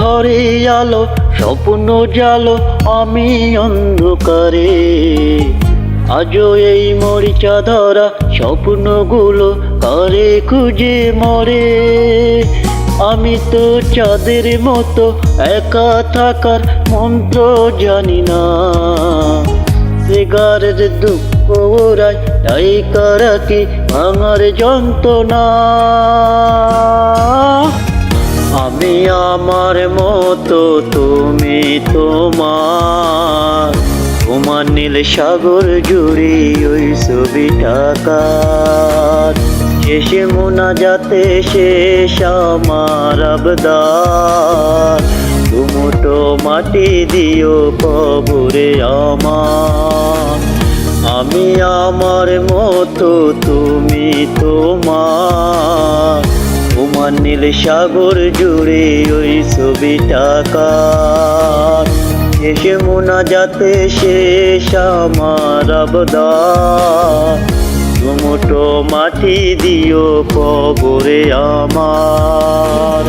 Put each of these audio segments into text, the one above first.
ঘরে আলো, স্বপ্ন জালো, আমি অন্ধকারে। আজও এই মরিচা ধরা স্বপ্নগুলো কারে খুঁজে মরে? আমি তো চাঁদের মতো একা থাকার মন্ত্র জানি না। সিগারের দুঃখ ওরাই তাই কারাকি ভাঙার যন্ত্রণা? আমার মতো তুমি তোমার। তোমার নীল সাগর জুড়ে ওই ছবি টাকার শেষে মোনা যাতে শেষ আমার আবদার। তুমুটো মাটি দিও কবরে আমার। আমি আমার মতো তুমি নীল সাগর জুড়ে ওই ছবি টাকার শেষে মোনা যাতে শেষ আমার আবদার। মাটি দিও কবরে আমার।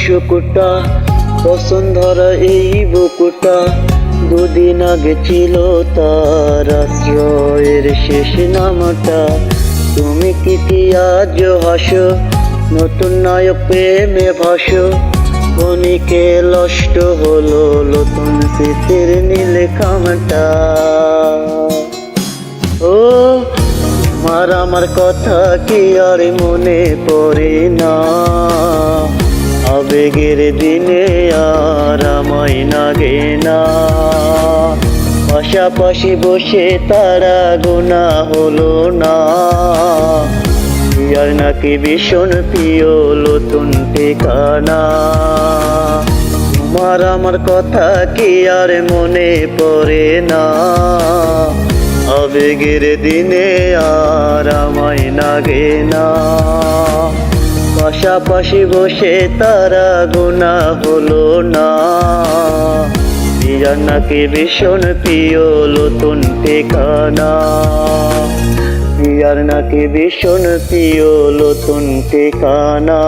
অসুখটা বসুন্ধরা এই বুকুটা দুদিন আগে ছিল তার আশ্রয়ের শেষ নামটা। তুমি কি আজ হাসো, নতুন নায়ক প্রেমে ভাসো? ক্ষণিকে নষ্ট হলো নতুন স্মৃতির নীল খামটা ও, মার আমার কথা কি আর মনে পড়ে না? আবেগের দিনে আর আমায় নাগে না। পাশাপাশি বসে তারা গোনা হলো না। আর নাকি ভীষণ প্রিয় নতুন ঠিকানা। তোমার আমার কথা কি আর মনে পড়ে না। আবেগের দিনে আর আমায় নাগে না। পাশাপাশি বসে তারা গোনা হলো না। নাকি ভীষণ প্রিয় নতুন ঠিকানা। পিয়ার নাকি ভীষণ প্রিয় নতুন ঠিকানা।